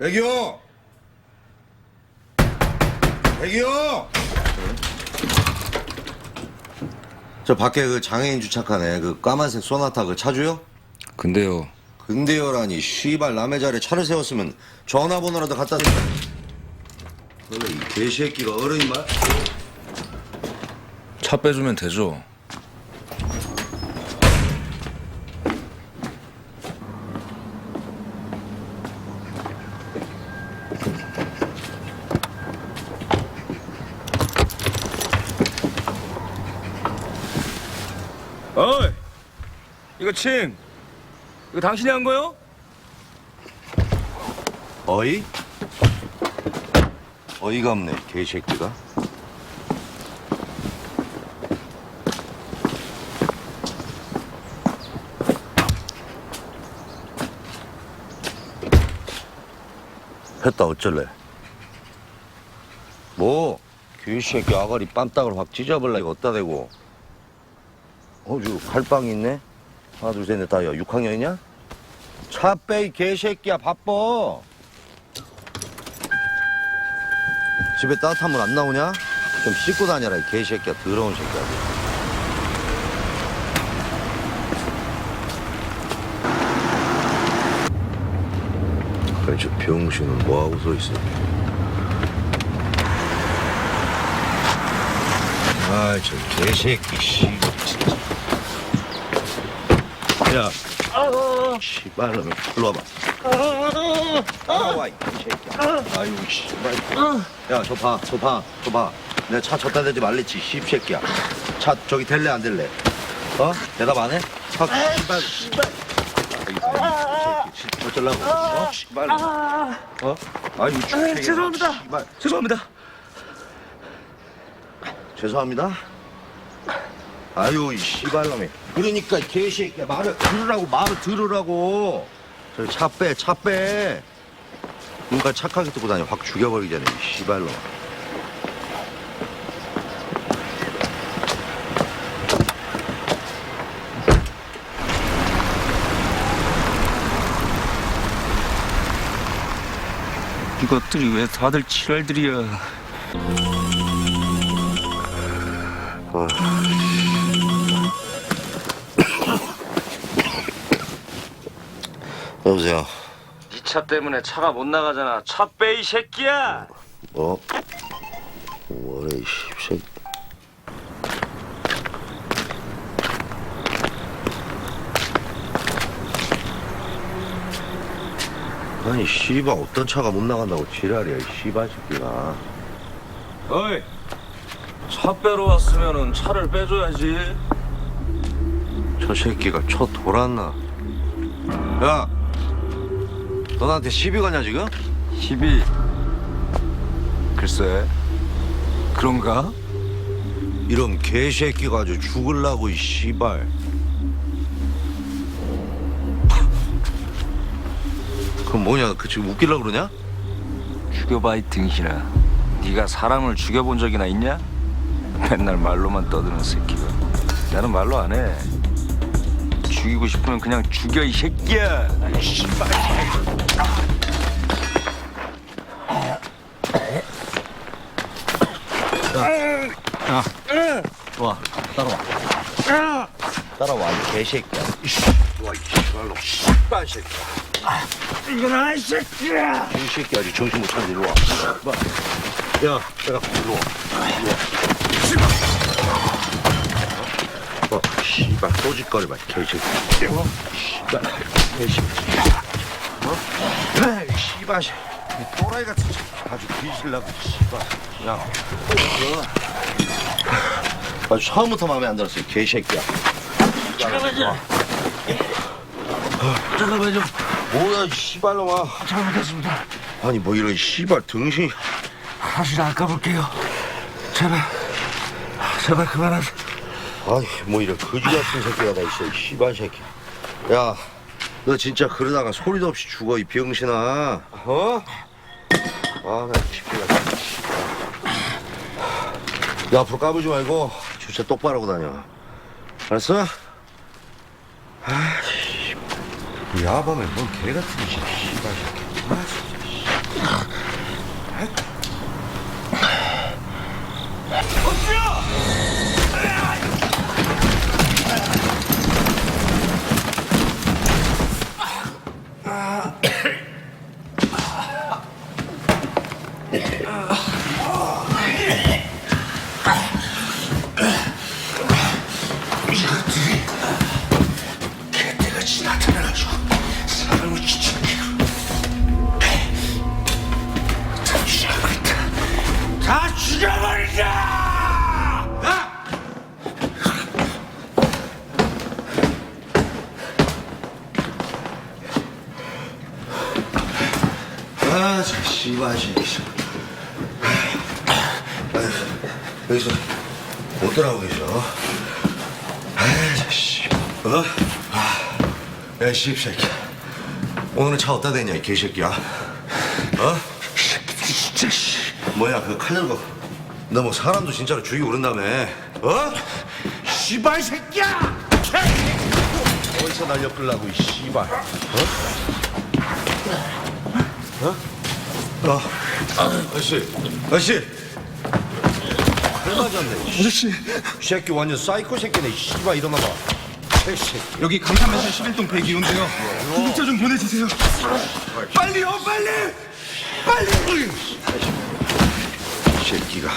애기요! 애기요! 저 밖에 그 장애인 주차칸에 그 까만색 소나타 그 차주요? 근데요 근데요라니 씨발 남의 자리에 차를 세웠으면 전화번호라도 갖다 대. 너네 이 개새끼가 어른이 말? 차 빼주면 되죠 어이 이거 칭 이거 당신이 한 거요? 어이? 어이가 없네 개새끼가. 했다 어쩔래? 뭐? 개새끼 아가리 빰딱을 확 찢어버려 이거 어디다 대고 어, 저 칼빵이 있네? 하나 둘 셋 넷 다 야 6학년이냐? 차 빼 이 개새끼야 바빠 집에 따뜻한 물 안 나오냐? 좀 씻고 다녀라 이 개새끼야 더러운 새끼야 그래 저 병신은 뭐하고 서 있어 아이 저 개새끼 씨 야. 씨발놈이 일로 와봐. 나와 이 새끼야. 아유 씨발. 야 저 봐 저 봐 저 봐. 내가 차 졌다 대지 말랬지 씹새끼야. 차 저기 될래 안 될래? 어? 대답 안 해? 확 씨발. 씨발. 새끼 어쩌려고 어? 씨발. 어? 아유 죄송합니다. 씨발. 죄송합니다 죄송합니다. 아유, 이 씨발놈이. 그러니까 이 개새끼야 말을 들으라고 말을 들으라고. 저차 빼, 차 빼. 그러니까 착하게 듣고 다녀. 확 죽여버리기 전에 이 씨발놈. 이것들이 왜 다들 칠알들이야 여보세요. 네 차 때문에 차가 못 나가잖아 차 빼 이 새끼야 뭐? 뭐래 이 씹새끼. 아니 씨발 어떤 차가 못 나간다고 지랄이야 이 씨발 새끼가. 어이 차 빼러 왔으면은 차를 빼줘야지 저 새끼가 쳐 돌았나? 야, 너 나한테 시비 거냐 지금? 시비 글쎄 그런가? 이런 개새끼가 아주 죽을라고 이 씨발. 그럼 뭐냐? 그 지금 웃기려고 그러냐? 죽여봐 이 등신아 네가 사람을 죽여본 적이나 있냐? 맨날 말로만 떠드는 새끼가 나는 말로 안해 죽이고 싶으면 그냥 죽여 이 새끼야 이 씨발 와, 따라와. 따라와, 이 개새끼야. 와, 이 씨발로 씨발 새끼야. 이거나 이 새끼야 이 새끼 아직 정신 못 차리지, 일로 와. 봐. 야, 내가 일로 와. 일로 와. 어, 씨발, 소짓거리 봐, 개새끼. 어? 씨발, 개새끼. 어? 에이, 씨발, 씨. 이 또라이 같은 새끼 아주 뒤질라고, 씨발. 야, 어? 아주 처음부터 마음에 안 들었어, 이 개새끼야. 잠깐만요 잠깐만요. 뭐야, 이 씨발놈아. 잘못했습니다 아니, 뭐 이런 씨발 등신. 다시 안 까볼게요 제발 제발 그만하세요 아이 뭐 이런 거지 같은 새끼가 다 있어 이 씨발 새끼 야 너 진짜 그러다가 소리도 없이 죽어 이 병신아 어? 아나 집중해 야 앞으로 까불지 말고 주차 똑바로 하고 다녀 알았어? 아씨 야밤에 뭔 개같은 짓 씨발 새끼 아 진짜 씨. 개떼같 아, 저 씨발 새끼. 아유, 여기서 못 들어가고 계셔. 아, 저 씨. 어? 아, 야, 씨 새끼. 오늘은 차 어디다 대냐, 이 개새끼야. 어? 진짜 씨. 뭐야, 그칼 들고. 너 뭐 사람도 진짜로 죽이고 그런다며. 어? 씨발 새끼야! 어디서 날려 끌라고, 이 씨발. 어? 어, 아저씨, 아저씨. 잘 맞았네. 아저씨 이 새끼 완전 사이코 새끼네. 이 씨발 일어나봐. 새끼. 여기 강남에서 11동 102호인데요 구급차 좀 보내주세요 빨리요 빨리 빨리 새끼가.